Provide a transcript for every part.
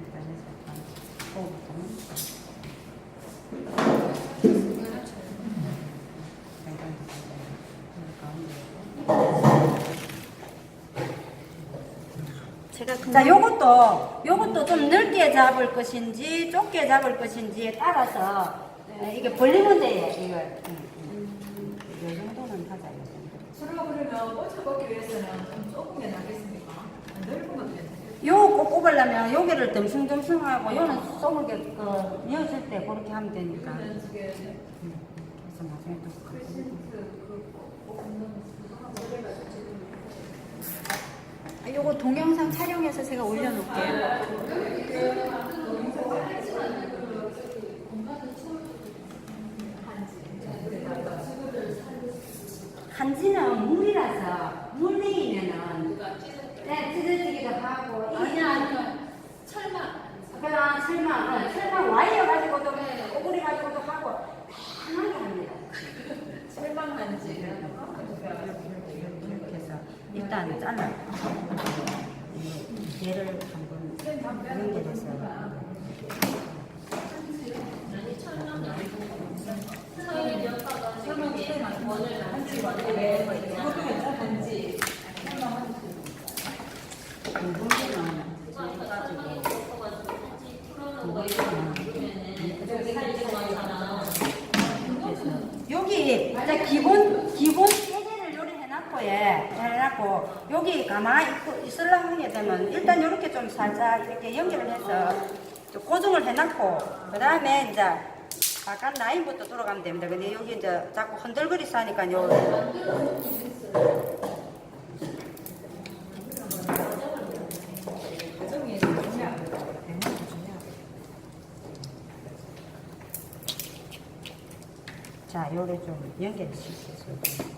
일단 해서 일단 그거부터는 잠깐, 가운데. 제가 자, 요것도, 요것도 좀 넓게 잡을 것인지, 좁게 잡을 것인지에 따라서, 에, 이게 벌리면 돼요, 이걸. 응, 응. 요 정도는 하자, 요 정도. 서로가 그러면 꽃을 꽂기 위해서는 좀 좁은 게 낫겠습니까? 넓은 것도 괜찮겠어요? 요꼭 뽑으려면 여기를 듬숭듬숭하고, 요는 쏘물게, 그, 이어질 때 그렇게 하면 되니까. 그래서 나중에 또. 크리센트 그 뽑는 아, 요거 동영상 촬영해서 제가 올려놓을게요. 한지는 물이라서, 물 내이면은, 네, 찢어지기도 하고, 그냥, 철망 설마, 어, 설마 와이어 가지고도, 오구리 가지고도 하고, 편하게 합니다. 철망한지 이렇게 해서 일단 잘라. 얘를 한번 연결해서. 여기 기본 기본 해놨고 예 해놨고 여기 가만히 있고 있으려 하게 되면 일단 이렇게 좀 살짝 이렇게 연결을 해서 좀 고정을 해놨고 그 다음에 이제 바깥 라인부터 돌아가면 됩니다. 근데 여기 이제 자꾸 흔들거리서. 과정이 중요하다. 자, 요래 좀 연결을 시켜서. 딴거좀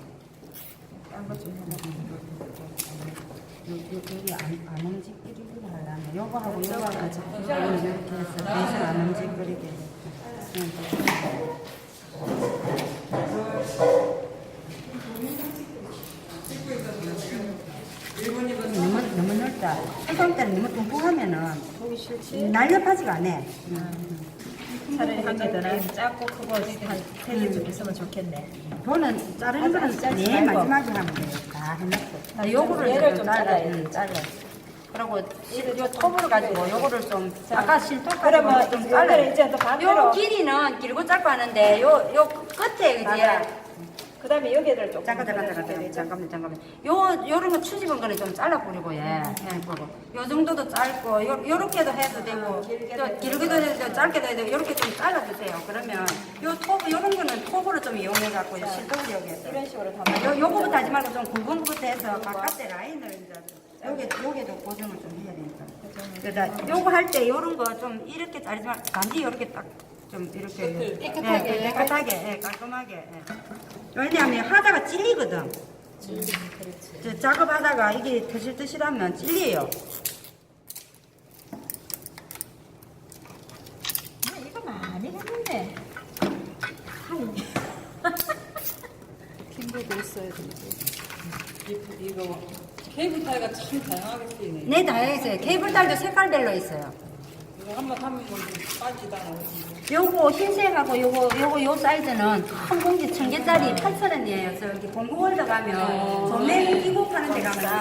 여기 안, 안 움직이기를 하려면 요거하고 요거하고 이렇게 해서 대신 안 움직이게 너무 너무 넓다. 해볼 때는 너무 뚱뚱하면은 날렵하지가 않아. 차라리 한 개더라. 작고 크고 한세개 좀 있으면 좋겠네. 저는 자르는 거는 짜지 제일 말고. 마지막에 하면 돼요. 다 해놓고. 나 요거를 얘를 좀좀 잘라, 잘라야 응, 돼. 잘라. 그리고 이- 요 톱을 가지고 요거를 좀 자, 아까 실톱 그러면 가지고 좀 잘라. 이제 또 반대로. 요 길이는 길고 짧고 하는데 요 요 끝에 그지. 그 다음에 여기를 조금. 잠깐 잠깐 잠깐 더 잠깐 잠깐만 잠깐만. 요 요런 거 추집은 거는 좀 잘라 버리고 예. 예, 그거. 요 정도도 짧고 요 요렇게도 해도 되고 또 길게도 해도 짧게도 해도 요렇게 좀 잘라 주세요. 그러면 요톱 요런 거는 톱으로 좀 이용해 갖고 실톱을 이용해서 이런 식으로 다 요, 요거부터 하지 말고 좀 굵은 거부터 해서 바깥에 라인을 이제 여기 여기도 고정을 좀 해야 되니까. 그러다 요거 할 때 요런 거 좀 이렇게 자르지 말고 단지 요렇게 딱 좀 이렇게 깨끗하게. 예, 깨끗하게 예, 깔끔하게. 예. 왜냐하면 하다가 찔리거든. 저 작업하다가 이게 드실드실하면 찔려요. 아, 이거 많이 했는데. 핑계도 있어야 되는데. 이거 케이블 타이가 참 다양하게 쓰이네. 네, 다행이세요. 케이블 달도 색깔별로 있어요. 이거 한번 빠지다 나오지. 요거 흰색하고 요거 요거 요 사이즈는 한 공기 천 개짜리 8,000원이에요. 저기 공구월드 가면 소매 끼고 파는 데 가면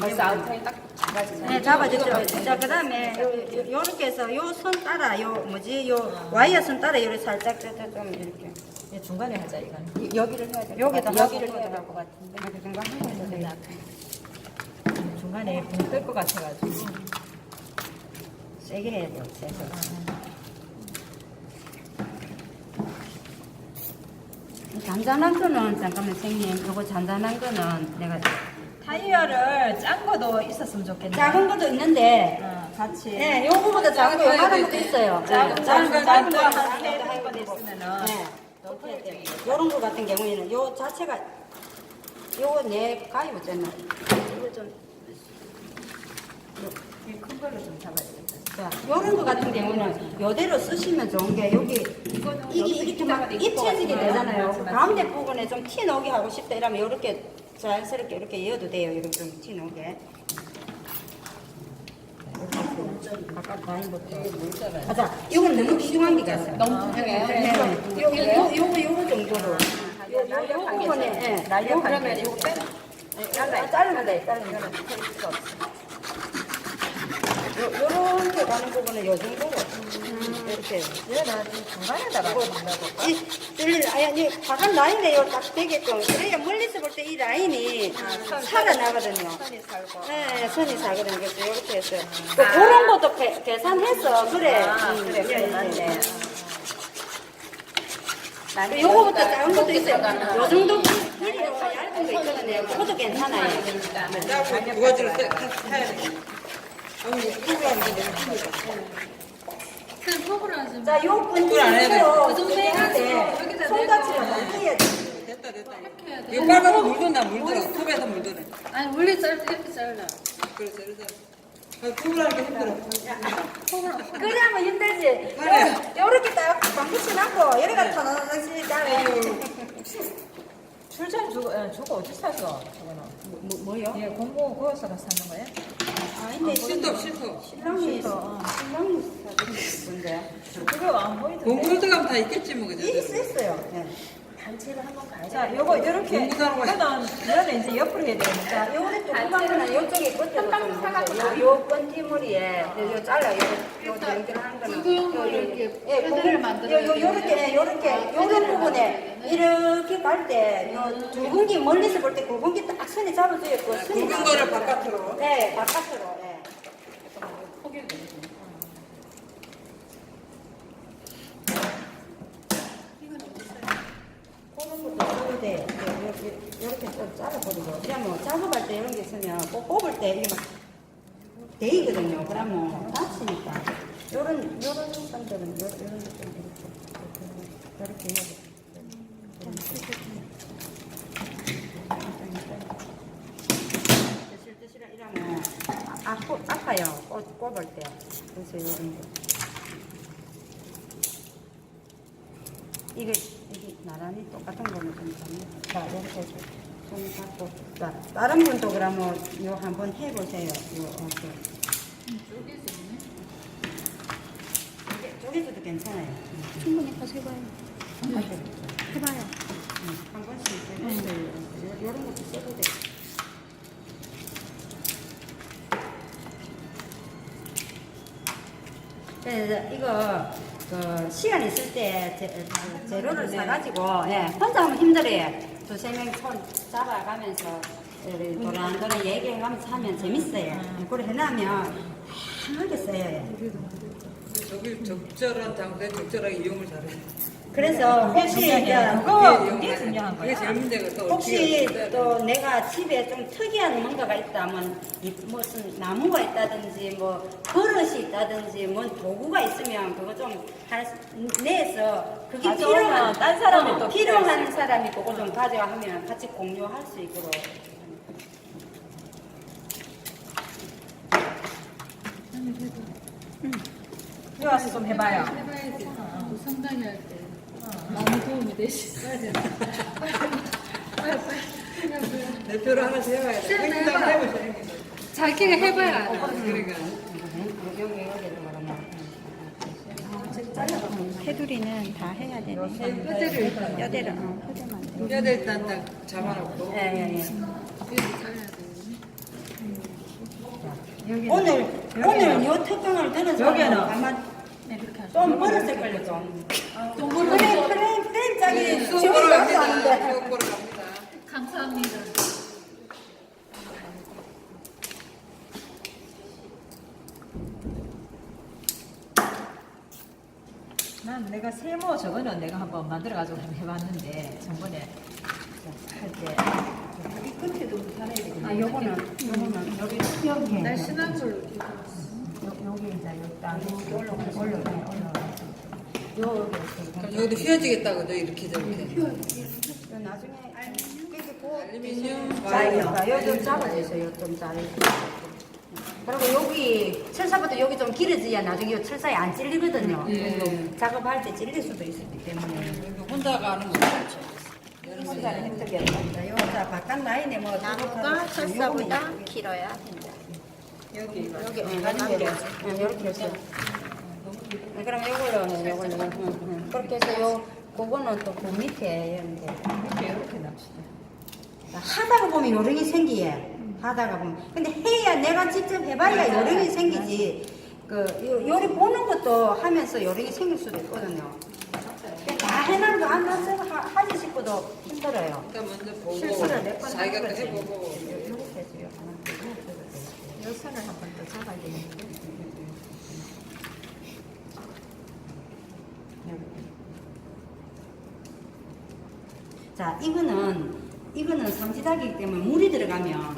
벌써 아웃라인 딱 잡아지네. 네, 잡아주죠. 자, 그 다음에 요, 요, 렇게 해서 요 선 따라 요 뭐지 요 와이어 선 따라 요를 살짝 좀, 좀 이렇게 중간에 하자 이건. 이- 여기를 해야 돼. 여기도 여기를 하고 해야 될 것 같은데. 근데 돼. 나 중간에 붕뜰것 같아가지고. 세게 해야 돼요. 세게. 잔잔한 거는 잠깐만 선생님 요거 잔잔한 거는 내가 타이어를 짠 거도 있었으면 좋겠네. 작은 것도 있는데 어. 같이. 네, 요거보다 작은 거 요만한 것도 있어요. 작은 네, 작은 작은 작은 거거 하나 한해 세번 거 있으면은 네. 요런 거 같은 경우에는 요 자체가 요거 내 가위 있잖아. 이거 좀 큰 걸로 좀 잡아야 되겠다. 자, 요런 거 같은 경우는 요대로 쓰시면 좋은 게 여기 이게 이렇게 막 입체지게 되잖아요. 그 가운데 부분에 좀 티 나오게 하고 싶다 이러면 이렇게 자연스럽게 이렇게 이어도 돼요. 이렇게 좀 티 나오게. 바깥 라인부터. 아, 자, 이건 너무 귀중한 게 있어요. 너무 귀중해요? 네. 요, 요, 요, 요거, 요거 정도로. 요, 요, 요 부분에, 예. 날려 요 그러면 요거 빼. 잘라, 자르면 돼, 자르면 돼. 할 수가 없어. 요, 요렇게 가는 부분은 요 정도로. 이렇게. 얘는 중간에다가 넣어볼까? 이, 이, 아니, 이 바깥 라인에 요 딱 되게끔. 그래야 멀리서 볼 때 이 라인이 살아나거든요. 선이 살고. 네, 선이 살거든요. 그래서 이렇게 했어요. 또 그런 것도 계, 계산해서, 그래. 아, 음, 그래, 그래, 예, 맞네. 예. 요거부터 작은 것도 있어요. 요 정도 길이가 얇은 거 있거든요. 그것도 괜찮아요. 들을 때 타야 돼. 자, 요 그걸 안 해야 돼. 이렇게 손같이로 만져야 돼. 됐다, 됐다. 이거 빨간 물든다, 물들어. 톱에서 물들어. 아니 원래 짤때 이렇게 잘라. 그래서, 그래서. 아, 구분하는 게 힘들어. 그래 하면 힘들지. 그래. 요렇게 딱 방귀치 놨고, 여기가 터너너너지 다음에. 출장 주고, 예, 주고 어디 샀어? 저거는. 뭐, 뭐요? 예, 공고 거기서 사는 거예요? 아닌데, 실도, 실도. 신랑이, 어. 신랑이 건데. 그거 안 보이던데. 공부 들어가면 다 있겠지, 뭐, 그죠? 이 있어요. 예. 단체를 한번 가야 자, 요거 이렇게. 이거는, 이거는 이제 옆으로 해야 되니까. 자, 요거는 조그만 거는 요쪽에 끝에 좀 요, 요 건 티물이에 요, 요 잘라, 요, 요 연결 하는 거는. 구경을 요, 요, 이렇게 예, 패드를 요, 요렇게, 요렇게, 요런 부분에 이렇게 갈 때, 요 굵은 게 멀리서 볼 때 굵은 게딱 선이 잡아줘야 그 선이 굵은 거를. 바깥으로. 네, 바깥으로, 예. 그런 것도 써도 돼. 이렇게, 이렇게 좀 잘라버리고. 그러면 작업할 때 이런 게 있으면 꼭 꼽을 때 이게 막 데이거든요. 그러면 다치니까. 요런, 요런 선들은, 요, 요런 것좀 이렇게, 이렇게, 이렇게 드실드시라 이러면 아, 아프, 아파요. 꼽, 꼽을 때. 그래서 요런 거. 이게, 이게 나란히 똑같은 거는 좀. 자, 이렇게 해 자, 다른 분도 그러면 요 한번 해보세요. 요, 이렇게. 쪼개- 쪼개줘도 괜찮아요. 충분히 가서 해봐요. 해봐요. 응, 한 번씩 해보세요. 요- 요런 것도 써도 돼. 그래서 이거 그 시간 있을 때 재, 그 재료를 사가지고 예, 혼자 하면 힘들어요. 두세 명손 잡아가면서 도란도란 얘기해가면서 하면 재밌어요. 그걸 해놓으면 써요. 저기 적절한 장소에 적절하게 이용을 잘해. 그래서 혹시 이제 그거, 그게 중요한 그게 거야. 제일 문제가 또. 혹시 기회가 또 내가 집에 좀 특이한 뭔가가 있다면 이 무슨 나무가 있다든지 뭐 그릇이 있다든지 뭔 도구가 있으면 그거 좀 할, 내서 그게 필요한 딴 사람이 어, 또 필요한 사람이 그거 좀 가져가면 같이 공유할 수 있도록 여기 와서 좀 해봐요. 해봐야지. 또 상담이 할 때. 많이 도움이 되시. 대표로 하나씩 해봐야 돼. 쌤, 행동 해봐. 해보세요. 자기가 해봐야 알아. 그러니까. 여기 여기를 그러면 테두리는 다 해야 되네. 뼈대를 뼈대를 어, 뼈대만 돼. 뼈대 일단 딱 잡아놓고. 예예예. 잘라야 돼. 오늘 오늘 요 특강을 들은 여기는 사람은 아마 네, 그렇게 하죠. 좀 버렸을 걸요 좀. 좀 프레임 프레임 프레임 짜기 나도 갑니다. 하는데. 수업 보러 갑니다. 감사합니다. 난 내가 세모 저거는 내가 한번 만들어가지고 한번 해봤는데, 전번에 할 때. 이 끝에도 잘해야 되겠네. 아 요거는 요거는 여기 여기 날씬한 걸로. 요, 여기 이제 여기다 이렇게 올라가 올라가 올라가. 요 여기도 휘어지겠다 그죠? 이렇게 저렇게. 나중에 깨게 고 알루미늄 자기가 요좀 잡아주세요. 좀 잘. 그리고 여기 철사부터 여기 좀 길어져야 나중에 요 철사에 안 찔리거든요. 예. 작업할 때 찔릴 수도 있기 때문에. 이거 혼자 가는 거 그렇죠. 혼자는 안 된다. 요자 바깥 라인에 뭐 나무가 철사보다 길어야 된다. 여기 여기 응, 가는 게 응, 이렇게 해서. 응, 그럼 요걸로 해, 요걸로. 응, 응. 그렇게 해서 요 그거는 또 그 밑에 이런데. 이렇게 이렇게 납시다. 하다가 보면 요령이 생기예. 하다가 보면. 근데 해야 내가 직접 해봐야 요령이 생기지. 그 요, 요리 보는 것도 하면서 요령이 생길 수도 있거든요. 다 해놓은 거안 나서 하지 싶어도 힘들어요. 일단 먼저 보고 실수를 몇번 자기가 또. 해보고 이렇게 해서 요 하나 더 이렇게 해도 돼요. 요 선을 한 번 더 잡아야 되는데. 자, 이거는 이거는 삼지닭이기 때문에 물이 들어가면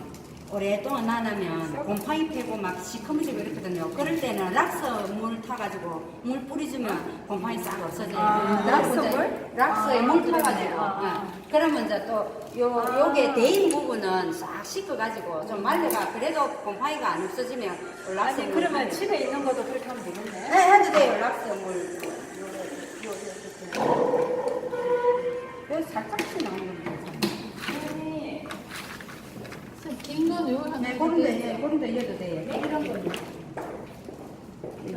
오랫동안 나나면 곰팡이 패고 막 시커매지고 이렇거든요. 그럴 때는 락서 물 타가지고 물 뿌리주면 곰팡이 싹 없어져요. 아, 락서 이제 물? 락서에 물 타가지고. 아, 어. 그러면 이제 또 요, 요게 대인 부분은 싹 씻어가지고 좀 말려가 그래도 곰팡이가 안 없어지면 그 락서 아니 물 그러면. 집에 있는 것도 그렇게 하면 되겠네. 네, 해도 돼요. 락서 물. 요, 요, 요, 요, 요. 요 살짝씩 나오는 겁니다. 긴 거는 요거 하나 네, 그런데, 예, 그런데 이어도 돼요. 이런 거는.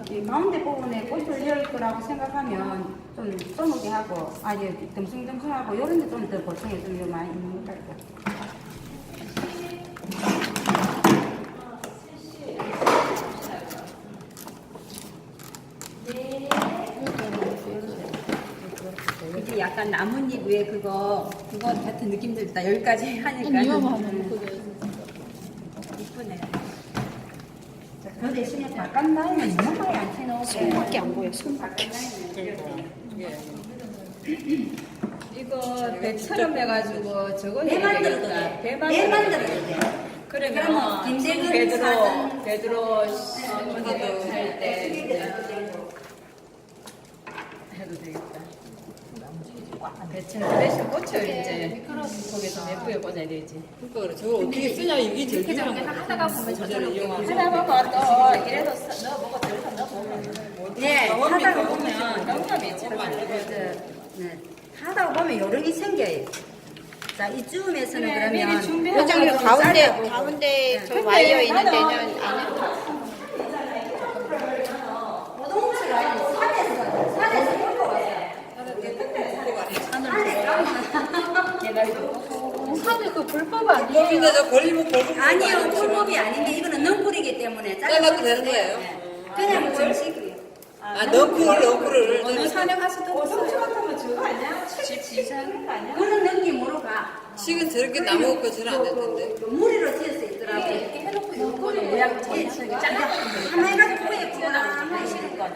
이 가운데 부분에 꽃을 열 거라고 생각하면 좀 써먹게 하고, 아니, 듬성듬성하고, 이런 데 좀 더 보충해 주면 많이 있는 것 같고. 이게 약간 나뭇잎 위에 그거 그거 같은 느낌 들다 여기까지 하니까 위험하면 그게 이쁘네. 자, 그 대신에 바깥 라인은 너무 많이 안 쳐놓고. 손밖에 안 보여, 손밖에. 예. 이거 배처럼 해가지고 저거 배 만들어도. 돼. 배 배 만들어도 만들어도 돼. 돼. 그러면 그러면 김대근 베드로 사전- 베드로 할때 해도 되겠다. 대신 꽃을 이제 거기서 예쁘게 꽂아야 되지. 그러니까 그래. 저걸 어떻게 쓰냐 이게 제일 중요한 거야. 하다가 보면 저절로 이용하고. 하다 보면 또 이래도 써- 넣어보고 저래서 넣어보고 네, 하다가 경험이 보면 경험이 참 네, 하다가 보면 요령이 생겨요. 자, 이쯤에서는 미리 그러면 준비하고 요정이 가지고 가운데. 가운데 저 와이어 있는 데는 안 해. 고동수 라인 산에서 산에서 끌고 왔어요. 산에 그 불법 놈인데 저 걸리면 벌금 아니요, 꿀법이 아닌데 이거는 넝쿨이기 때문에 잘라도 되는 거예요? 그냥 정식이에요. 아 너클 너클을 어느 산에 가서도 고성주 같으면 저거 아니야? 집 지사는 거 아니야? 그런 느낌으로 가. 지금 저렇게 나무 것처럼 안될 텐데. 그 무리로 수 있더라고요. 이렇게 해놓고 요거는 모양 전체적이 잘라. 하나 해가지고 뿌에 구나 하나 실을 거는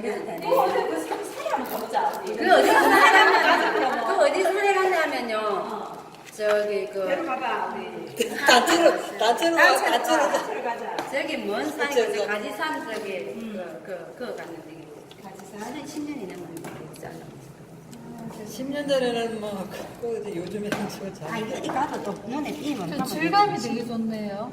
그래도 되네. 또 어디 그 산에 한번 가보자. 그 어디서 갔냐? 그 어디서 산에 갔냐면요. 저기 그 가봐 우리. 단체로 단체로 가 단체로 가. 들어가자. 저기 먼 산이고 그쵸. 가지산 저기 그, 그, 그거 갔는데 가지산은 10년이 넘었는데 있잖아. 10년 전에는 뭐 그거 요즘에는 저거 아 잘. 어디 가도 또 눈에 띄면 저 가면 질감이. 되게 좋네요.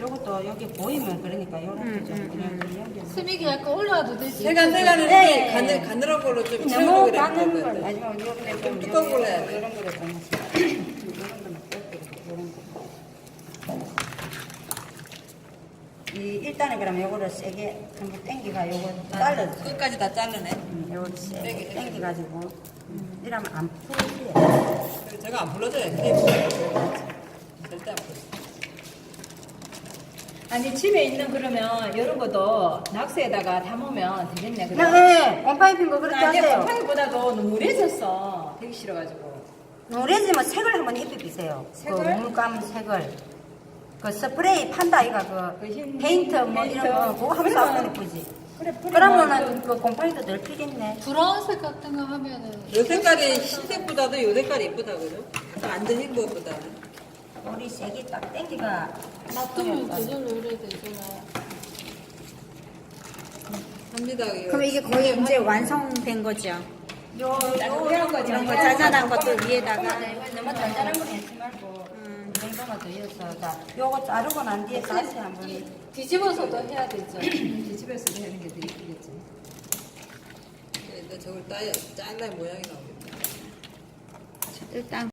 요것도 여기 보이면 그러니까 요렇게 좀 음, 그냥 여기 스믹이 약간 올라와도 되지. 세간 세간은 네. 가늘 가늘한 걸로 좀 채우고. 가는 걸 마지막 요런데 좀좀 두꺼운 걸로 해야 돼. 이런 거를 좀 이런 거는 뺄게 이런 거. 이 일단은 그럼 요거를 세게 한번 당기가 요거 잘라줘. 끝까지 다 자르네. 음, 요거를 세게 세게. 당겨가지고 음, 이러면 안 풀지. 그리고 제가 안 불러줘요. 테이프. 절대 안 불러. 아니 집에 있는 그러면 이런 것도 낙서에다가 담으면 되겠네. 그럼. 네, 곰팡이 핀거 그렇게 아니 하세요. 곰팡이보다도 무례졌어. 되기 싫어가지고. 노래지면 색을 한번 입혀주세요. 색을? 그 물감 색을. 그 스프레이 판다 이가 그그 흰- 페인트 뭐 페인트. 이런 거 그거 하면 그러면- 싹 이쁘지. 그래 뿌리면 그러면은 그 곰팡이도 덜 피겠네. 브라운색 같은 거 하면은 요 색깔이 흰색보다도 요 색깔이 이쁘다 그죠? 완전 흰 것보다는. 우리 색이 딱 땡기가 놔두면 저절로 오래 되잖아. 합니다. 그럼 이게 거의 이제 완성된 거죠? 요, 요, 이런 거 이런 거 짜잔한 것도 위에다가 네, 너무 잘잘한 건 했지 말고 더 이어서 자 요거 자르고 난 뒤에 다시 한번 뒤집어서도 해야 되죠. 뒤집어서 하는 게 더 이쁘겠지. 근데 저걸 따야 짠날 모양이 나오겠다. 일단